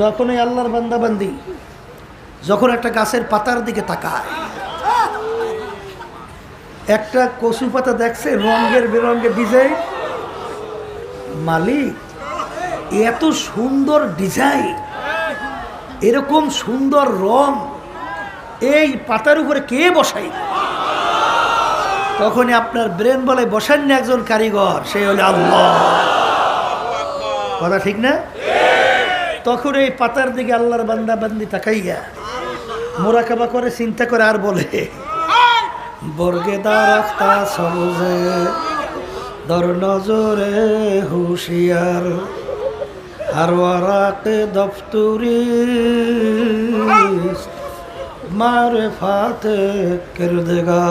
যখন এই আল্লাহর বান্দাবান্দি, যখন একটা গাছের পাতার দিকে তাকায়, একটা কচু পাতা দেখছে, রঙের বেরঙের ডিজাইন। মালিক, এত সুন্দর ডিজাইন, এরকম সুন্দর রং, এই পাতার উপরে কে বসাই তখনই আপনার ব্রেন বলে বসান না একজন কারিগর, সে হলে আল্লাহ। কথা ঠিক না? তখন এই পাতার দিকে আল্লাহর বান্দা বান্দি তাকাইয়া মোরাকাবা করে, চিন্তা করে আর বলে, বর্গে দারাখতা সবজে, দর নজরে হুশিয়ার আর ওয়ারাকে দফতুরি, মারে ফাতে কেরদেগা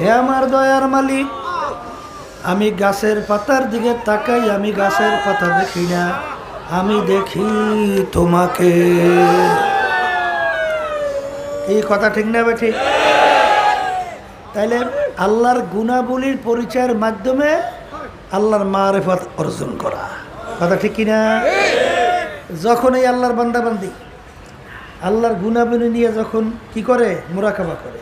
হে আমার দয়ার মালিক, আমি গাছের পাতার দিকে তাকাই, আমি গাছের পাতা দেখি না। আমি দেখি তোমাকে। এই কথা ঠিক না ঠিক তাইলে আল্লাহর গুণাবলীর পরিচয়ের মাধ্যমে আল্লাহর মারেফত অর্জন করা। কথা ঠিক কিনা? যখন এই আল্লাহর বান্দাবান্দি, আল্লাহর গুণাবলী নিয়ে যখন কি করে? মোরাকাবা করে।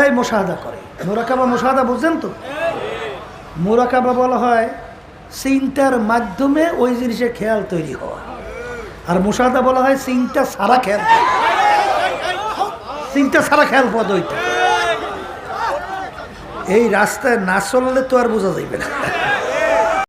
এই মোশাহাদা করে। মোরাকাবা, মোশাহাদা বুঝছেন তো? মোরাকাবা বলা হয় চিন্তার মাধ্যমে ওই জিনিসের খেয়াল তৈরি হওয়া। আর মুসাদা বলা হয় চিন্তা সারা খেয়াল। চিন্তা সারা খেয়াল পদ ওইটা। এই রাস্তায় না চললে তো আর বোঝা যাইবে না।